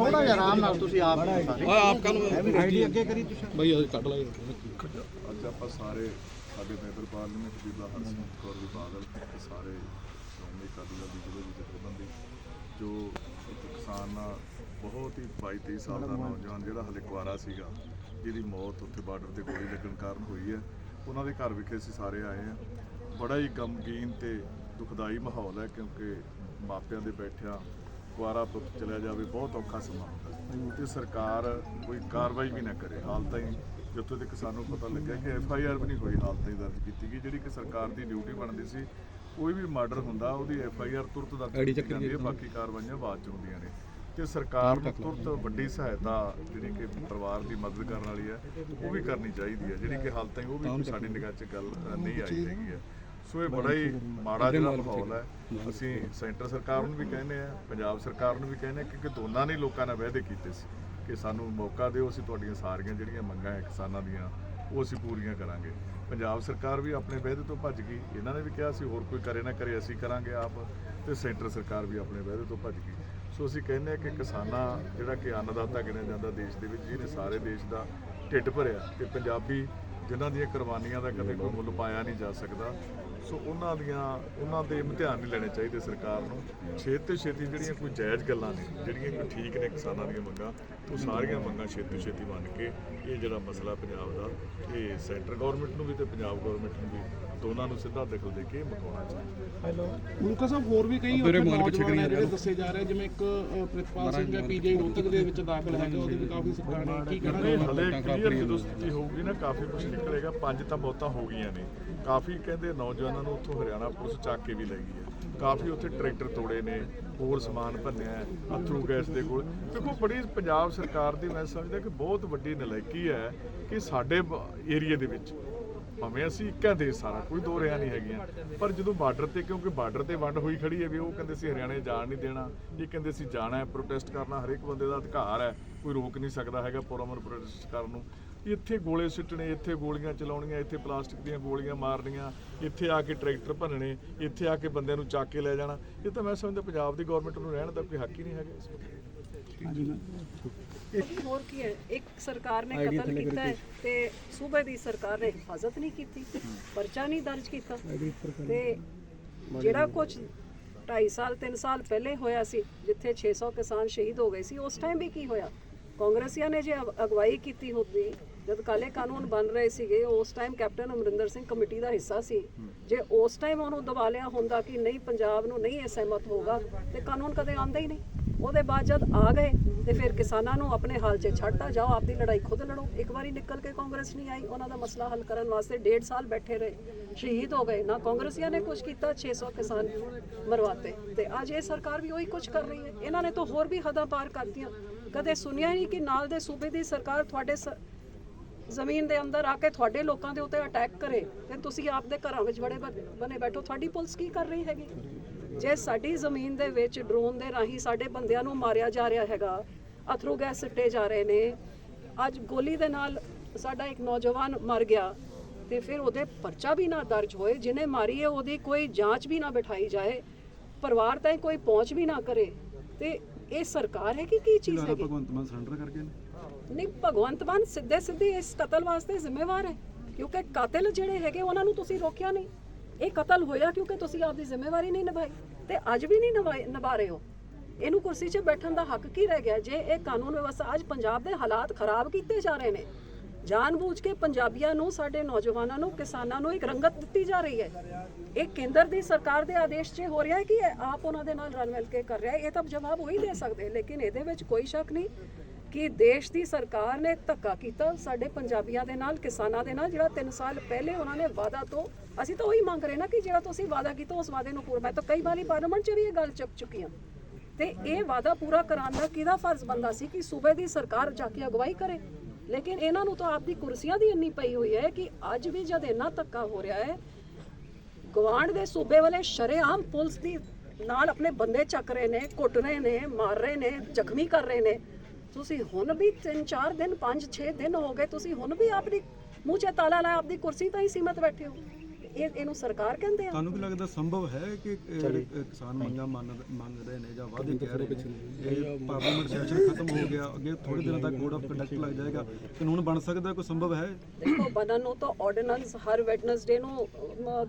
ਥੋੜਾ ਜਿਹਾ ਆਰਾਮ ਨਾਲ ਤੁਸੀਂ ਆਪ ਸਾਰੇ। ਓਏ ਆਪ ਕਾਨੂੰ ਆਈਡੀ ਅੱਗੇ ਕਰੀ ਤੁਸੀਂ। ਬਈ ਅੱਜ ਕੱਢ ਲਾਈ ਅੱਜ ਆਪਾਂ ਸਾਰੇ ਸਾਡੇ ਮੈਂਬਰ ਪਾਰਲੀਮੈਂਟ ਬੀਬਾ ਹਰਸਿਮਰਤ ਕੌਰ ਜੀ ਬਾਦਲ ਤੇ ਸਾਰੇ ਸ਼੍ਰੋਮਣੀ ਅਕਾਲੀ ਦਲ ਦੀ ਜ਼ਿਲ੍ਹੇ ਦੀ ਜਥੇਬੰਦੀ ਜੋ ਇੱਕ ਕਿਸਾਨ ਨਾਲ ਬਹੁਤ ਹੀ 22 23 ਸਾਲ ਦਾ ਨੌਜਵਾਨ ਜਿਹੜਾ ਹਲੇ ਕੁਆਰਾ ਸੀਗਾ ਜਿਹਦੀ ਮੌਤ ਉੱਥੇ ਬਾਰਡਰ ਤੇ ਗੋਲੀ ਲੱਗਣ ਕਾਰਨ ਹੋਈ ਹੈ। ਉਹਨਾਂ ਦੇ ਘਰ ਵਿਖੇ ਅਸੀਂ ਸਾਰੇ ਆਏ ਆ ਬੜਾ ਹੀ ਗਮਗੀਨ ਤੇ ਦੁਖਦਾਈ ਮਾਹੌਲ ਹੈ ਕਿਉਂਕਿ ਮਾਪਿਆਂ ਦੇ ਬੈਠਿਆਂ ਕੁਆਰਾ ਪੁੱਤ ਚਲਿਆ ਜਾਵੇ ਬਹੁਤ ਔਖਾ ਸਮਾਂ ਹੁੰਦਾ ਤੇ ਸਰਕਾਰ ਕੋਈ ਕਾਰਵਾਈ ਵੀ ਨਾ ਕਰੇ ਹਾਲ ਤਾਈਂ ਜਿੱਥੋਂ ਤੱਕ ਸਾਨੂੰ ਪਤਾ ਲੱਗਿਆ ਕਿ ਐਫ ਆਈ ਆਰ ਵੀ ਨਹੀਂ ਹੋਈ ਹਾਲ ਤਾਈਂ ਦਰਜ ਕੀਤੀ ਗਈ ਜਿਹੜੀ ਕਿ ਸਰਕਾਰ ਦੀ ਡਿਊਟੀ ਬਣਦੀ ਸੀ ਕੋਈ ਵੀ ਮਰਡਰ ਹੁੰਦਾ ਉਹਦੀ ਐਫ ਆਈ ਆਰ ਤੁਰਤ ਦਰਜ ਕੀਤੀ ਜਾਂਦੀ ਹੈ ਬਾਕੀ ਕਾਰਵਾਈਆਂ ਬਾਅਦ ਚ ਹੁੰਦੀਆਂ ਨੇ। ਤੇ ਸਰਕਾਰ ਨੂੰ ਤੁਰਤ ਵੱਡੀ ਸਹਾਇਤਾ ਜਿਹੜੀ ਕਿ ਪਰਿਵਾਰ ਦੀ ਮਦਦ ਕਰਨ ਵਾਲੀ ਹੈ ਉਹ ਵੀ ਕਰਨੀ ਚਾਹੀਦੀ ਹੈ ਜਿਹੜੀ ਕਿ ਹਾਲ ਤਾਈਂ ਉਹ ਵੀ ਸਾਡੀ ਨਿਗਾਹ 'ਚ ਗੱਲ ਨਹੀਂ ਆਈ ਹੈਗੀ ਹੈ। ਸੋ ਇਹ ਬੜਾ ਹੀ ਮਾੜਾ ਜਿਹੜਾ ਮਾਹੌਲ ਹੈ। ਅਸੀਂ ਸੈਂਟਰ ਸਰਕਾਰ ਨੂੰ ਵੀ ਕਹਿੰਦੇ ਆ ਪੰਜਾਬ ਸਰਕਾਰ ਨੂੰ ਵੀ ਕਹਿੰਦੇ ਆ ਕਿਉਂਕਿ ਦੋਨਾਂ ਨੇ ਲੋਕਾਂ ਨਾਲ ਵਾਅਦੇ ਕੀਤੇ ਸੀ ਕਿ ਸਾਨੂੰ ਮੌਕਾ ਦਿਓ ਅਸੀਂ ਤੁਹਾਡੀਆਂ ਸਾਰੀਆਂ ਜਿਹੜੀਆਂ ਮੰਗਾਂ ਹੈ ਕਿਸਾਨਾਂ ਦੀਆਂ ਉਹ ਅਸੀਂ ਪੂਰੀਆਂ ਕਰਾਂਗੇ। ਪੰਜਾਬ ਸਰਕਾਰ ਵੀ ਆਪਣੇ ਵਾਅਦੇ ਤੋਂ ਭੱਜ ਗਈ। ਇਹਨਾਂ ਨੇ ਵੀ ਕਿਹਾ ਸੀ ਹੋਰ ਕੋਈ ਕਰੇ ਨਾ ਕਰੇ ਅਸੀਂ ਕਰਾਂਗੇ ਆਪ। ਤੇ ਸੈਂਟਰ ਸਰਕਾਰ ਵੀ ਆਪਣੇ ਵਾਅਦੇ ਤੋਂ ਭੱਜ ਗਈ। ਸੋ ਅਸੀਂ ਕਹਿੰਦੇ ਆ ਕਿ ਕਿਸਾਨਾਂ ਜਿਹੜਾ ਕਿ ਅੰਨਦਾਤਾ ਗਿਣਿਆ ਜਾਂਦਾ ਦੇਸ਼ ਦੇ ਵਿੱਚ ਜਿਹਨੇ ਸਾਰੇ ਦੇਸ਼ ਦਾ ਢਿੱਡ ਭਰਿਆ ਤੇ ਪੰਜਾਬੀ ਜਿਨ੍ਹਾਂ ਦੀਆਂ ਕੁਰਬਾਨੀਆਂ ਦਾ ਕਦੇ ਕੋਈ ਮੁੱਲ ਪਾਇਆ ਨਹੀਂ ਜਾ ਸਕਦਾ ਸੋ ਉਹਨਾਂ ਦੀਆਂ ਉਹਨਾਂ ਦੇ ਇਮਤਿਹਾਨ ਨਹੀਂ ਲੈਣੇ ਚਾਹੀਦੇ ਸਰਕਾਰ ਨੂੰ। ਛੇਤੀ ਤੋਂ ਛੇਤੀ ਜਿਹੜੀਆਂ ਕੋਈ ਜਾਇਜ਼ ਗੱਲਾਂ ਨੇ ਜਿਹੜੀਆਂ ਕੋਈ ਠੀਕ ਨੇ ਕਿਸਾਨਾਂ ਦੀਆਂ ਮੰਗਾਂ ਉਹ ਸਾਰੀਆਂ ਮੰਗਾਂ ਛੇਤੀ ਤੋਂ ਛੇਤੀ ਮੰਨ ਕੇ ਇਹ ਜਿਹੜਾ ਮਸਲਾ ਪੰਜਾਬ ਦਾ ਇਹ ਸੈਂਟਰ ਗਵਰਨਮੈਂਟ ਨੂੰ ਵੀ ਤੇ ਪੰਜਾਬ ਗਵਰਨਮੈਂਟ ਨੂੰ ਵੀ ਦੋਨਾਂ ਨੂੰ ਸਿੱਧਾ ਦਖਲ ਦੇ ਕੇ ਮੁਕਾਉਣਾ ਚਾਹੀਦਾ। ਮੁਲਕਾ ਸਾਹਿਬ ਹੋਰ ਵੀ ਕਈ ਨੌਜਵਾਨ ਜਿਹੜੇ ਦੱਸੇ ਜਾ ਰਹੇ ਜਿਵੇਂ ਇੱਕ ਪ੍ਰਿਤਪਾਲ ਸਿੰਘ ਹੈ ਪੀਜੀ ਰੋਹਤਕ ਦੇ ਵਿੱਚ ਦਾਖਲ ਹੈਗਾ ਉਹਦੇ ਵੀ ਕਾਫੀ ਸਰਕਾਰ ਨੇ ਕੀ ਚਾਹੁੰਦੇ? ਹਲੇ ਕਲੀਅਰ ਜਦੋਂ ਸਥਿਤੀ ਹੋਊਗੀ ਨਾ ਕਾਫੀ ਕੁਝ ਨਿਕਲੇਗਾ ਪੰਜ ਤਾਂ ਮੌਤਾਂ ਹੋ ਗਈਆਂ ਨੇ। ਕਾਫੀ ਕਹਿੰਦੇ ਨੌਜਵਾਨਾਂ ਨੂੰ ਉੱਥੋਂ ਹਰਿਆਣਾ ਪੁਲਿਸ ਚੱਕ ਕੇ ਵੀ ਲੈ ਗਈ ਹੈ। ਕਾਫੀ ਉੱਥੇ ਟਰੈਕਟਰ ਤੋੜੇ ਨੇ ਹੋਰ ਸਮਾਨ ਭੰਨਿਆ ਹੈ, ਅਥਰੂ ਗੈਸ ਦੇ ਕੋਲ। ਦੇਖੋ ਬੜੀ ਪੰਜਾਬ ਸਰਕਾਰ ਦੀ ਮੈਂ ਸਮਝਦਾ ਕਿ ਬਹੁਤ ਵੱਡੀ ਨਲਾਇਕੀ ਹੈ ਕਿ ਸਾਡੇ ਏਰੀਆ ਦੇ ਵਿੱਚ ਭਾਵੇਂ ਅਸੀਂ ਇੱਕਾਂ ਦੇ ਸਾਰਾ ਕੋਈ ਦੋ ਰਿਆ ਨਹੀਂ ਹੈਗੀਆਂ। ਪਰ ਜਦੋਂ ਬਾਰਡਰ ਤੇ ਕਿਉਂਕਿ ਬਾਰਡਰ ਤੇ ਵੰਡ ਹੋਈ ਖੜੀ ਹੈ ਵੀ ਉਹ ਕਹਿੰਦੇ ਸੀ ਹਰਿਆਣੇ ਜਾਣ ਨਹੀਂ ਦੇਣਾ ਇਹ ਕਹਿੰਦੇ ਸੀ ਜਾਣਾ ਹੈ ਪ੍ਰੋਟੈਸਟ ਕਰਨਾ ਹਰੇਕ ਬੰਦੇ ਦਾ ਅਧਿਕਾਰ ਹੈ ਕੋਈ ਰੋਕ ਨਹੀਂ ਸਕਦਾ ਹੈਗਾ ਪੁਰਮਨ ਪ੍ਰੋਟੈਸਟ ਕਰਨ ਨੂੰ। ਇੱਥੇ ਗੋਲੇ ਸਿੱਟਣੇ ਇੱਥੇ ਗੋਲੀਆਂ ਚਲਾਉਣੀਆਂ ਇੱਥੇ ਪਲਾਸਟਿਕ ਦੀਆਂ ਗੋਲੀਆਂ ਮਾਰਨੀਆਂ ਇੱਥੇ ਆ ਕੇ ਟਰੈਕਟਰ ਭੰਨਣੇ ਇੱਥੇ ਆ ਕੇ ਬੰਦਿਆਂ ਨੂੰ ਚੱਕ ਕੇ ਲੈ ਜਾਣਾ। ਇਹ ਤਾਂ ਮੈਂ ਸਮਝਦਾ ਪੰਜਾਬ ਦੀ ਗਵਰਨਮੈਂਟ ਨੂੰ ਰਹਿਣ ਦਾ ਕੋਈ ਹੱਕ ਹੀ ਨਹੀਂ ਹੈਗਾ ਇਸ ਵਕਤ। ਹੋਰ ਕੀ ਹੈ? ਇੱਕ ਸਰਕਾਰ ਨੇ ਕਤਲ ਕੀਤਾ ਹੈ ਤੇ ਸੂਬੇ ਦੀ ਸਰਕਾਰ ਨੇ ਹਿਫਾਜ਼ਤ ਨਹੀਂ ਕੀਤੀ ਪਰਚਾ ਨਹੀਂ ਦਰਜ ਕੀਤਾ। ਤੇ ਜਿਹੜਾ ਕੁਝ 2.5 ਸਾਲ 3 ਸਾਲ ਪਹਿਲੇ ਹੋਇਆ ਸੀ ਜਿੱਥੇ 600 ਕਿਸਾਨ ਸ਼ਹੀਦ ਹੋ ਗਏ ਸੀ ਉਸ ਟਾਈਮ ਵੀ ਕੀ ਹੋਇਆ? ਕਾਂਗਰਸੀਆਂ ਨੇ ਜੇ ਅਗ- ਅਗਵਾਈ ਕੀਤੀ ਹੁੰਦੀ ਜਦ ਕਾਲੇ ਕਾਨੂੰਨ ਬਣ ਰਹੇ ਸੀਗੇ, ਉਸ time captain Amarinder Singh committee ਦਾ ਹਿੱਸਾ ਸੀ। ਜੇ ਉਸ ਟਾਈਮ ਉਹਨੂੰ ਦਬਾ ਲਿਆ ਹੁੰਦਾ ਕਿ ਨਹੀਂ, ਪੰਜਾਬ ਨੂੰ ਨਹੀਂ ਇਹ ਸਹਿਮਤ ਹੋਗਾ ਤੇ ਕਾਨੂੰਨ ਕਦੇ ਆਉਂਦਾ ਹੀ ਨਹੀਂ। ਉਹਦੇ ਬਾਅਦ ਜਦ ਆ ਗਏ, ਤੇ ਫਿਰ ਕਿਸਾਨਾਂ ਨੂੰ ਆਪਣੇ ਹਾਲ 'ਚ ਛੱਡਤਾ, ਜਾਓ, ਆਪਦੀ ਲੜਾਈ ਖੁਦ ਲੜੋ। ਇੱਕ ਵਾਰੀ ਨਿਕਲ ਕੇ ਕਾਂਗਰਸ ਨਹੀਂ ਆਈ, ਉਹਨਾਂ ਦਾ ਮਸਲਾ ਹੱਲ ਕਰਨ ਵਾਸਤੇ ਡੇਢ ਸਾਲ ਬੈਠੇ ਰਹੇ। ਸ਼ਹੀਦ ਹੋ ਗਏ। ਨਾ ਕਾਂਗਰਸੀਆਂ ਨੇ ਕੁਝ ਕੀਤਾ 600 ਕਿਸਾਨ ਮਰਵਾਤੇ। ਤੇ ਅੱਜ ਇਹ ਸਰਕਾਰ ਵੀ ਉਹੀ ਕੁਝ ਕਰ ਰਹੀ ਹੈ। ਇਹਨਾਂ ਨੇ ਤਾਂ ਹੋਰ ਵੀ ਹੱਦਾਂ ਪਾਰ ਕਰਤੀਆਂ। ਕਦੇ ਸੁਣਿਆ ਨਹੀਂ ਕਿ ਨਾਲ ਦੇ ਸੂਬੇ ਦੀ ਸਰਕਾਰ ਤੁਹਾਡੇ ਜ਼ਮੀਨ ਦੇ ਅੰਦਰ ਆ ਕੇ ਤੁਹਾਡੇ ਲੋਕਾਂ ਦੇ ਉੱਤੇ ਅਟੈਕ ਕਰੇ ਤੇ ਤੁਸੀਂ ਆਪਦੇ ਘਰਾਂ ਵਿੱਚ ਬੜੇ ਬ- ਬਨੇ ਬੈਠੋ। ਤੁਹਾਡੀ ਪੁਲਿਸ ਕੀ ਕਰ ਰਹੀ ਹੈਗੀ? ਜੇ ਸਾਡੀ ਜ਼ਮੀਨ ਦੇ ਵਿੱਚ ਡਰੋਨ ਦੇ ਰਾਹੀਂ ਸਾਡੇ ਬੰਦਿਆਂ ਨੂੰ ਮਾਰਿਆ ਜਾ ਰਿਹਾ ਹੈਗਾ, ਅਥਰੂ ਗੈਸ ਸਿੱਟੇ ਜਾ ਰਹੇ ਨੇ, ਅੱਜ ਗੋਲੀ ਦੇ ਨਾਲ ਸਾਡਾ ਇੱਕ ਨੌਜਵਾਨ ਮਰ ਗਿਆ, ਤੇ ਫਿਰ ਉਹਦੇ ਪਰਚਾ ਵੀ ਨਾ ਦਰਜ ਹੋਏ, ਜਿਹਨੇ ਮਾਰੀ ਹੈ ਉਹਦੀ ਕੋਈ ਜਾਂਚ ਵੀ ਨਾ ਬਿਠਾਈ ਜਾਏ, ਪਰਿਵਾਰ ਤਾਈਂ ਕੋਈ ਪਹੁੰਚ ਵੀ ਨਾ ਕਰੇ, ਤੇ ਇਹ ਸਰਕਾਰ ਹੈ ਕਿ ਕੀ ਚੀਜ਼ ਹੈਗੀ? ਭਗਵੰਤ ਮਾਨ ਸਰੈਂਡਰ ਕਰਕੇ ਨੇ? ਨਹੀਂ ਭਗਵੰਤ ਮਾਨ ਸਿੱਧੇ ਸਿੱਧੇ ਇਸ ਕਤਲ ਵਾਸਤੇ ਜ਼ਿੰਮੇਵਾਰ ਹੈ ਕਿਉਂਕਿ ਕਾਤਿਲ ਜਿਹੜੇ ਹੈਗੇ ਉਹਨਾਂ ਨੂੰ ਤੁਸੀਂ ਰੋਕਿਆ ਨਹੀਂ। ਇਹ ਕਤਲ ਹੋਇਆ ਕਿਉਂਕਿ ਤੁਸੀਂ ਆਪਦੀ ਜ਼ਿੰਮੇਵਾਰੀ ਨਹੀਂ ਨਿਭਾਈ ਤੇ ਅੱਜ ਵੀ ਨਹੀਂ ਨਿਭਾ ਰਹੇ ਹੋ। ਇਹਨੂੰ ਕੁਰਸੀ 'ਚ ਬੈਠਣ ਦਾ ਹੱਕ ਕੀ ਰਹਿ ਗਿਆ? ਜੇ ਇਹ ਕਾਨੂੰਨ ਵਿਵਸਥਾ ਅੱਜ ਪੰਜਾਬ ਦੇ ਹਾਲਾਤ ਖਰਾਬ ਕੀਤੇ ਜਾ ਰਹੇ ਨੇ ਜਾਣਬੁੱਝ ਕੇ ਪੰਜਾਬੀਆਂ ਨੂੰ, ਸਾਡੇ ਨੌਜਵਾਨਾਂ ਨੂੰ, ਕਿਸਾਨਾਂ ਨੂੰ ਇੱਕ ਰੰਗਤ ਦਿੱਤੀ ਜਾ ਰਹੀ ਹੈ। ਇਹ ਕੇਂਦਰ ਦੀ ਸਰਕਾਰ ਦੇ ਆਦੇਸ਼ 'ਚ ਹੋ ਰਿਹਾ ਹੈ ਕਿ ਇਹ ਆਪ ਉਹਨਾਂ ਦੇ ਨਾਲ ਰਲ ਮਿਲ ਕੇ ਕਰ ਰਿਹਾ ਹੈ। ਇਹ ਤਾਂ ਜਵਾਬ ਉਹੀ ਦੇ ਸਕਦੇ ਲੇਕਿਨ ਇਹਦੇ ਵਿੱਚ ਕੋਈ ਸ਼ੱਕ ਨਹੀਂ ਕਿ ਦੇਸ਼ ਦੀ ਸਰਕਾਰ ਨੇ ਧੱਕਾ ਕੀਤਾ ਸਾਡੇ ਪੰਜਾਬੀਆਂ ਦੇ ਨਾਲ, ਕਿਸਾਨਾਂ ਦੇ ਨਾਲ, ਜਿਹੜਾ 3 ਸਾਲ ਪਹਿਲੇ ਉਹਨਾਂ ਨੇ ਵਾਅਦਾ ਤੋਂ, ਅਸੀਂ ਤਾਂ ਉਹੀ ਮੰਗ ਰਹੇ ਨਾ ਕਿ ਜਿਹੜਾ ਤੁਸੀਂ ਵਾਅਦਾ ਕੀਤਾ ਉਸ ਵਾਅਦੇ ਨੂੰ ਪੂਰਾ ਮੈਂ ਤਾਂ ਕਈ ਵਾਰੀ ਪਾਰਲੀਮੈਂਟ 'ਚ ਵੀ ਇਹ ਗੱਲ ਚੁੱਕ ਚੁੱਕੀ ਹਾਂ। ਤੇ ਇਹ ਵਾਅਦਾ ਪੂਰਾ ਕਰਾਉਣ ਦਾ ਕਿਹਦਾ ਫਰਜ਼ ਬੰਦਾ ਸੀ ਕਿ ਸੂਬੇ ਦੀ ਸਰਕਾਰ ਜਾ ਕੇ ਅਗਵਾਈ ਕਰੇ? ਲੇਕਿਨ ਇਹਨਾਂ ਨੂੰ ਤਾਂ ਆਪਦੀ ਕੁਰਸੀਆਂ ਦੀ ਇੰਨੀ ਪਈ ਹੋਈ ਹੈ ਕਿ ਅੱਜ ਵੀ ਜਦ ਇੰਨਾ ਧੱਕਾ ਹੋ ਰਿਹਾ ਹੈ ਗਵਾਂਡ ਦੇ ਸੂਬੇ ਵਾਲੇ ਸ਼ਰੇਆਮ ਪੁਲਿਸ ਦੀ ਨਾਲ ਆਪਣੇ ਬੰਦੇ ਚੱਕ ਰਹੇ ਨੇ, ਕੁੱਟ ਰਹੇ ਨੇ, ਮਾਰ ਰਹੇ ਨੇ, ਜ਼ਖਮੀ ਕਰ ਰਹੇ ਨੇ। ਤੁਸੀਂ ਹੁਣ ਵੀ 3-4 ਦਿਨ 5-6 ਦਿਨ ਹੋ ਗਏ, ਤੁਸੀਂ ਹੁਣ ਵੀ ਆਪਣੀ ਮੂੰਹ 'ਚ ਤਾਲਾ ਲਾਇਆ, ਆਪਦੀ ਕੁਰਸੀ ਤਾਂ ਹੀ ਸੀਮਤ ਬੈਠੇ ਹੋ। ਇਹ ਇਹਨੂੰ ਸਰਕਾਰ ਕਹਿੰਦੇ ਆ? ਤੁਹਾਨੂੰ ਕੀ ਲੱਗਦਾ ਸੰਭਵ ਹੈ ਕਿ ਅਹ, ਕਿਸਾਨ ਮੰਗਾਂ ਮੰਨ ਮੰਗ ਰਹੇ ਨੇ ਜਾਂ ਵਾਅਦੇ ਕਹਿ ਰਹੇ ਨੇ? ਇਹ ਪਾਰਲੀਮੈਂਟ ਸੈਸ਼ਨ ਖਤਮ ਹੋ ਗਿਆ ਅੱਗੇ ਥੋੜੇ ਦਿਨਾਂ ਤੱਕ ਕੋਡ ਆਫ ਕੰਡਕਟ ਲੱਗ ਜਾਏਗਾ। ਕਾਨੂੰਨ ਬਣ ਸਕਦਾ ਕੋਈ ਸੰਭਵ ਹੈ? ਦੇਖੋ ਬਣਨ ਨੂੰ ਤਾਂ ਆਰਡੀਨੈਂਸ ਹਰ ਵੈਡਨਸਡੇ ਨੂੰ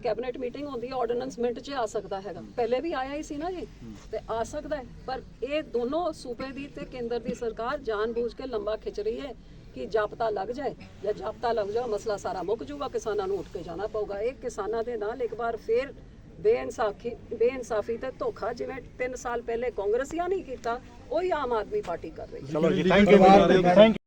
ਕੈਬਨਿਟ ਮੀਟਿੰਗ ਹੁੰਦੀ ਹੈ ਆਰਡੀਨੈਂਸ ਮਿੰਟ 'ਚ ਆ ਸਕਦਾ ਹੈਗਾ। ਪਹਿਲੇ ਵੀ ਆਇਆ ਹੀ ਸੀ ਨਾ ਜੀ ਤੇ ਆ ਸਕਦਾ ਹੈ। ਪਰ ਇਹ ਦੋਨੋਂ ਸੂਬੇ ਦੀ ਤੇ ਕੇਂਦਰ ਦੀ ਸਰਕਾਰ ਜਾਣਬੁੱਝ ਕੇ ਲੰਬਾ ਖਿੱਚ ਰਹੀ ਹੈ। ਕਿ ਜਾਪਤਾ ਲੱਗ ਜਾਏ ਜਾਂ ਜਾਪਤਾ ਲੱਗ ਜਾਏ ਮਸਲਾ ਸਾਰਾ ਮੁੱਕ ਜਾਊਗਾ ਕਿਸਾਨਾਂ ਨੂੰ ਉੱਠ ਕੇ ਜਾਣਾ ਪਊਗਾ। ਇਹ ਕਿਸਾਨਾਂ ਦੇ ਨਾਲ ਇੱਕ ਵਾਰ ਫੇਰ ਬੇਇਨਸਾਫੀ ਬੇਇਨਸਾਫੀ ਤੇ ਧੋਖਾ ਜਿਵੇਂ 3 ਸਾਲ ਪਹਿਲੇ ਕਾਂਗਰਸੀਆਂ ਨਹੀਂ ਕੀਤਾ ਉਹੀ ਆਮ ਆਦਮੀ ਪਾਰਟੀ ਕਰ ਰਹੀ ਹੈ। ਚਲੋ ਜੀ ਥੈਂਕ ਯੂ